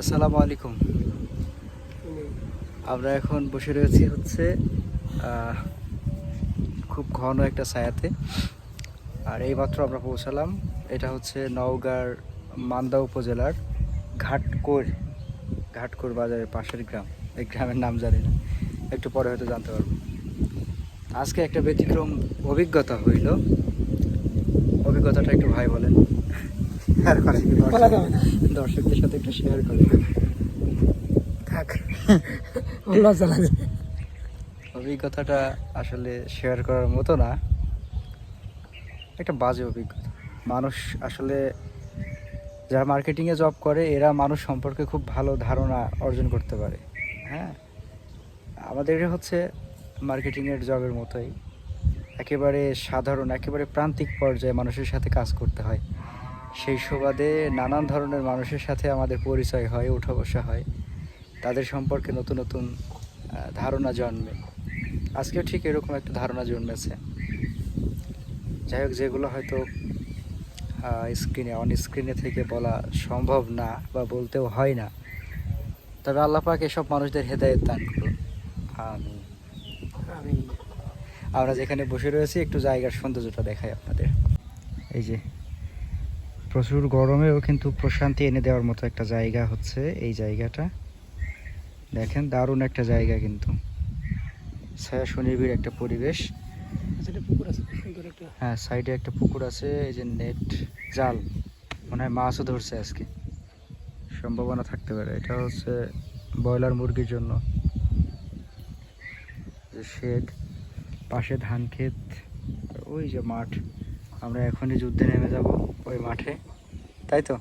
আসসালামু আলাইকুম। আমরা এখন বসে রয়েছি হচ্ছে খুব ঘন একটা ছায়াতে। আর এইমাত্র আমরা পৌঁছালাম, এটা হচ্ছে নওগাঁর মান্দা উপজেলার ঘাটকোর ঘাটকোর বাজারের পাশের গ্রাম। এই গ্রামের নাম জানি না, একটু পরে হয়তো জানতে পারব। আজকে একটা ব্যতিক্রম অভিজ্ঞতা হইল। অভিজ্ঞতাটা একটু ভাই বলেন। শেয়ার বলা দর্শকদের সাথে একটু শেয়ার করেন থাক। লজ্জা লাগে। অভিজ্ঞতাটা আসলে শেয়ার করার মতো না। একটা বাজে অভিজ্ঞতা। মানুষ আসলে যারা মার্কেটিংয়ে জব করে এরা মানুষ সম্পর্কে খুব ভালো ধারণা অর্জন করতে পারে। হ্যাঁ? আমাদের হচ্ছে মার্কেটিংয়ের জবের মতোই। একেবারে সাধারণ একেবারে প্রান্তিক পর্যায়ে মানুষের সাথে কাজ করতে হয়। সেই সুবাদে নানান ধরনের মানুষের সাথে আমাদের পরিচয় হয় ওঠা বসা হয়। তাদের সম্পর্কে নতুন নতুন ধারণা জন্মে। আজকেও ঠিক এরকম একটা ধারণা জন্মেছে। যাই হোক যেগুলো হয়তো স্ক্রিনে অন স্ক্রিনে থেকে বলা সম্ভব না বা বলতেও হয় না। তবে আল্লাহ পাক এসব মানুষদের হেদায়েত দান করুন। আমি আমি। আমরা যেখানে বসে রয়েছি একটু জায়গার সৌন্দর্যটা দেখাই আপনাদের। এই যে প্রচুর গরমেও কিন্তু প্রশান্তি এনে দেওয়ার মতো একটা জায়গা হচ্ছে এই জায়গাটা। দেখেন দারুণ একটা জায়গা কিন্তু। ছায়া সুনিবিড় একটা পরিবেশ। হ্যাঁ সাইডে একটা পুকুর আছে এই যে নেট জাল। মনে হয় মাছও ধরছে আজকে। সম্ভাবনা থাকতে পারে। এটা হচ্ছে ব্রয়লার মুরগির জন্য। যে শেড পাশে ধান ক্ষেত ওই যে মাঠ। আমরা এখনই যুদ্ধে নেমে যাব ওই মাঠে তাই তো?